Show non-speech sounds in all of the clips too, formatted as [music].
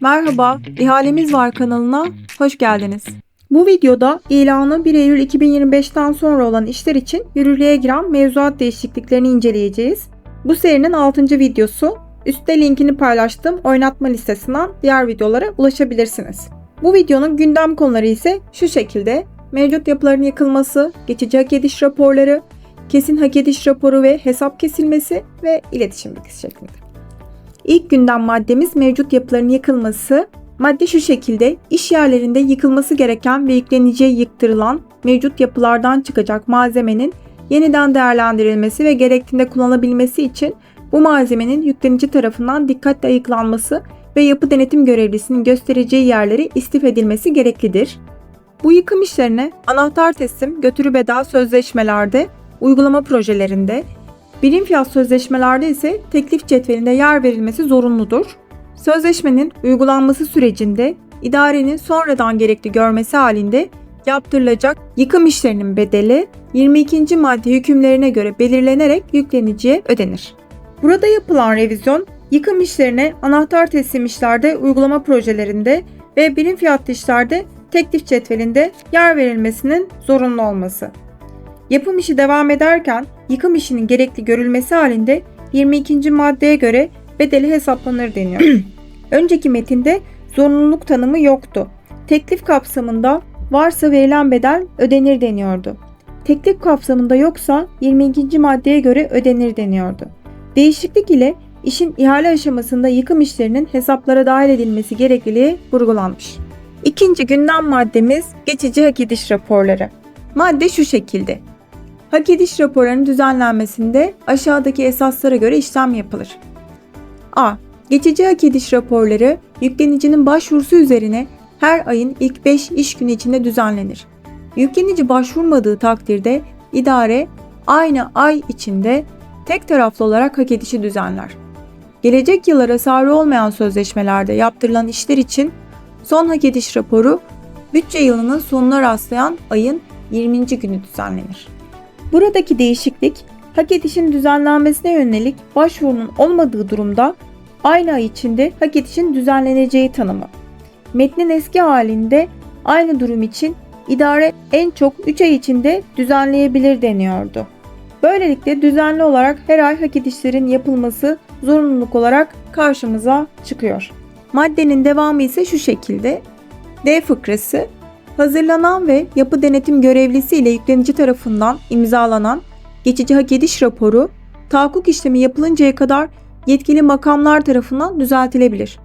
Merhaba, İhalemiz Var kanalına hoş geldiniz. Bu videoda ilanı 1 Eylül 2025'ten sonra olan işler için yürürlüğe giren mevzuat değişikliklerini inceleyeceğiz. Bu serinin 6. videosu. Üstte linkini paylaştığım oynatma listesinden diğer videolara ulaşabilirsiniz. Bu videonun gündem konuları ise şu şekilde. Mevcut yapıların yıkılması, geçici hak ediş raporları, kesin hak ediş raporu ve hesap kesilmesi ve iletişim bilgisi şeklinde. İlk gündem maddemiz mevcut yapıların yıkılması. Madde şu şekilde, iş yerlerinde yıkılması gereken ve yükleniciye yıktırılan mevcut yapılardan çıkacak malzemenin yeniden değerlendirilmesi ve gerektiğinde kullanılabilmesi için bu malzemenin yüklenici tarafından dikkatle ayıklanması ve yapı denetim görevlisinin göstereceği yerleri istif edilmesi gereklidir. Bu yıkım işlerine anahtar teslim, götürü bedel sözleşmelerde, uygulama projelerinde, birim fiyat sözleşmelerde ise teklif cetvelinde yer verilmesi zorunludur. Sözleşmenin uygulanması sürecinde idarenin sonradan gerekli görmesi halinde yaptırılacak yıkım işlerinin bedeli 22. madde hükümlerine göre belirlenerek yükleniciye ödenir. Burada yapılan revizyon yıkım işlerine anahtar teslim işlerde uygulama projelerinde ve birim fiyatlı işlerde teklif cetvelinde yer verilmesinin zorunlu olması. Yapım işi devam ederken yıkım işinin gerekli görülmesi halinde 22. maddeye göre bedeli hesaplanır deniyor. [clears throat] Önceki metinde zorunluluk tanımı yoktu. Teklif kapsamında varsa verilen bedel ödenir deniyordu. Teklif kapsamında yoksa 22. maddeye göre ödenir deniyordu. Değişiklik ile işin ihale aşamasında yıkım işlerinin hesaplara dahil edilmesi gerekliliği vurgulanmış. İkinci gündem maddemiz geçici hak ediş raporları. Madde şu şekilde. Hak ediş raporlarının düzenlenmesinde aşağıdaki esaslara göre işlem yapılır. A. Geçici hak ediş raporları yüklenicinin başvurusu üzerine her ayın ilk 5 iş günü içinde düzenlenir. Yüklenici başvurmadığı takdirde idare aynı ay içinde tek taraflı olarak hak edişi düzenler. Gelecek yıllara sarı olmayan sözleşmelerde yaptırılan işler için son hak ediş raporu bütçe yılının sonuna rastlayan ayın 20. günü düzenlenir. Buradaki değişiklik hak edişin düzenlenmesine yönelik başvurunun olmadığı durumda aynı ay içinde hak edişin düzenleneceği tanımı. Metnin eski halinde aynı durum için idare en çok 3 ay içinde düzenleyebilir deniyordu. Böylelikle düzenli olarak her ay hak edişlerin yapılması zorunluluk olarak karşımıza çıkıyor. Maddenin devamı ise şu şekilde. D fıkrası hazırlanan ve yapı denetim görevlisi ile yüklenici tarafından imzalanan geçici hak ediş raporu tahakkuk işlemi yapılıncaya kadar yetkili makamlar tarafından düzeltilebilir.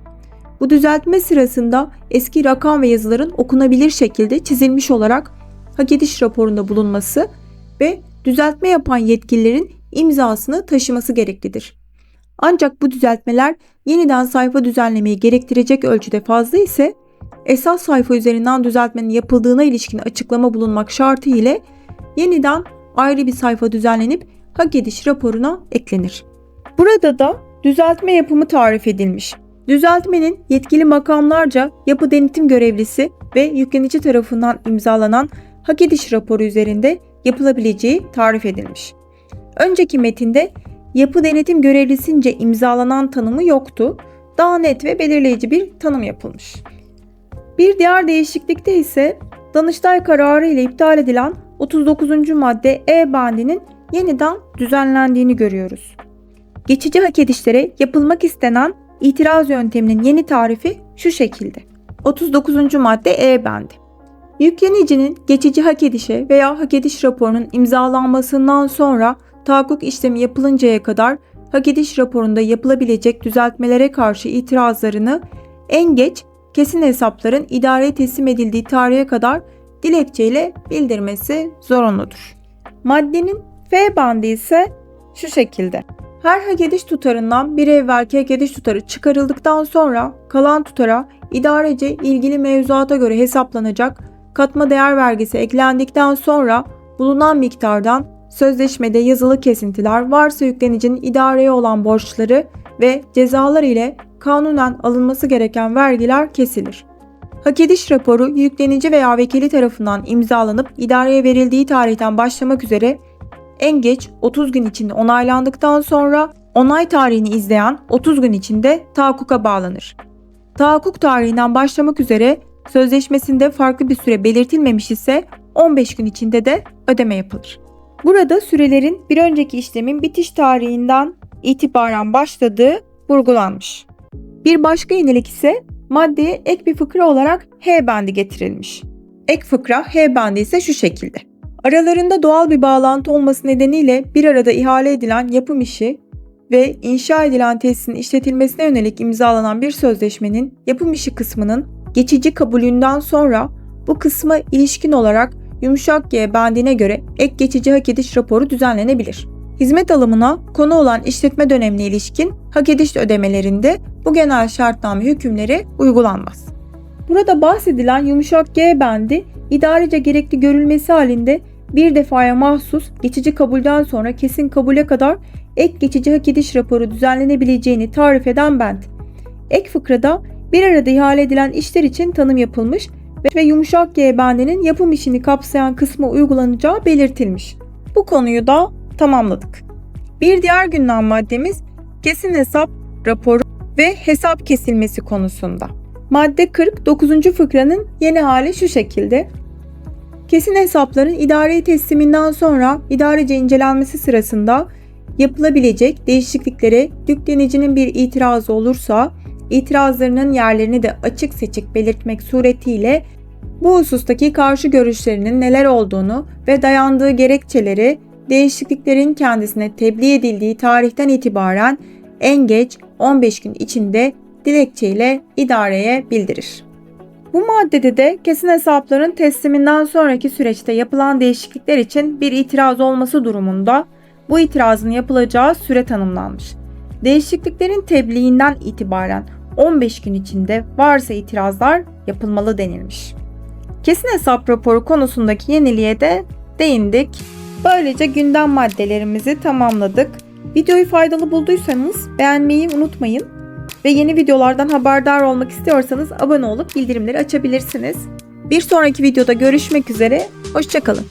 Bu düzeltme sırasında eski rakam ve yazıların okunabilir şekilde çizilmiş olarak hak ediş raporunda bulunması ve düzeltme yapan yetkililerin imzasını taşıması gereklidir. Ancak bu düzeltmeler yeniden sayfa düzenlemeyi gerektirecek ölçüde fazla ise esas sayfa üzerinden düzeltmenin yapıldığına ilişkin açıklama bulunmak şartı ile yeniden ayrı bir sayfa düzenlenip hak ediş raporuna eklenir. Burada da düzeltme yapımı tarif edilmiş. Düzeltmenin yetkili makamlarca yapı denetim görevlisi ve yüklenici tarafından imzalanan hak ediş raporu üzerinde yapılabileceği tarif edilmiş. Önceki metinde yapı denetim görevlisince imzalanan tanımı yoktu. Daha net ve belirleyici bir tanım yapılmış. Bir diğer değişiklikte ise Danıştay kararı ile iptal edilen 39. madde E bandinin yeniden düzenlendiğini görüyoruz. Geçici hak edişlere yapılmak istenen itiraz yönteminin yeni tarifi şu şekilde. 39. madde E bendi. Yüklenicinin geçici hak edişe veya hak ediş raporunun imzalanmasından sonra tahakkuk işlemi yapılıncaya kadar hak ediş raporunda yapılabilecek düzeltmelere karşı itirazlarını en geç kesin hesapların idareye teslim edildiği tarihe kadar dilekçeyle bildirmesi zorunludur. Maddenin F bandı ise şu şekilde. Her hak ediş tutarından bir evvelki hak ediş tutarı çıkarıldıktan sonra kalan tutara idarece ilgili mevzuata göre hesaplanacak katma değer vergisi eklendikten sonra bulunan miktardan sözleşmede yazılı kesintiler varsa yüklenicinin idareye olan borçları ve cezalar ile kanunen alınması gereken vergiler kesilir. Hak ediş raporu yüklenici veya vekili tarafından imzalanıp idareye verildiği tarihten başlamak üzere en geç 30 gün içinde onaylandıktan sonra onay tarihini izleyen 30 gün içinde tahakkuka bağlanır. tahakkuk tarihinden başlamak üzere sözleşmesinde farklı bir süre belirtilmemiş ise 15 gün içinde de ödeme yapılır. Burada sürelerin bir önceki işlemin bitiş tarihinden itibaren başladığı vurgulanmış. Bir başka yenilik ise maddeye ek bir fıkra olarak H bendi getirilmiş. Ek fıkra H bendi ise şu şekilde. Aralarında doğal bir bağlantı olması nedeniyle bir arada ihale edilen yapım işi ve inşa edilen tesisin işletilmesine yönelik imzalanan bir sözleşmenin yapım işi kısmının geçici kabulünden sonra bu kısma ilişkin olarak yumuşak G bendine göre ek geçici hak ediş raporu düzenlenebilir. Hizmet alımına konu olan işletme dönemine ilişkin hak ediş ödemelerinde bu genel şartname hükümleri uygulanmaz. Burada bahsedilen yumuşak G bendi idarece gerekli görülmesi halinde bir defaya mahsus geçici kabulden sonra kesin kabule kadar ek geçici hak ediş raporu düzenlenebileceğini tarif eden bend. Ek fıkrada bir arada ihale edilen işler için tanım yapılmış ve yumuşak G bendinin yapım işini kapsayan kısmı uygulanacağı belirtilmiş. Bu konuyu da tamamladık. Bir diğer gündem maddemiz kesin hesap raporu ve hesap kesilmesi konusunda. Madde 49. fıkranın yeni hali şu şekilde. Kesin hesapların idari tesliminden sonra idarece incelenmesi sırasında yapılabilecek değişikliklere yüklenicinin bir itirazı olursa itirazlarının yerlerini de açık seçik belirtmek suretiyle bu husustaki karşı görüşlerinin neler olduğunu ve dayandığı gerekçeleri değişikliklerin kendisine tebliğ edildiği tarihten itibaren en geç 15 gün içinde dilekçeyle idareye bildirir. Bu maddede de kesin hesapların tesliminden sonraki süreçte yapılan değişiklikler için bir itiraz olması durumunda bu itirazın yapılacağı süre tanımlanmış. Değişikliklerin tebliğinden itibaren 15 gün içinde varsa itirazlar yapılmalı denilmiş. Kesin hesap raporu konusundaki yeniliğe de değindik. Böylece gündem maddelerimizi tamamladık. Videoyu faydalı bulduysanız beğenmeyi unutmayın. Ve yeni videolardan haberdar olmak istiyorsanız abone olup bildirimleri açabilirsiniz. Bir sonraki videoda görüşmek üzere, hoşçakalın.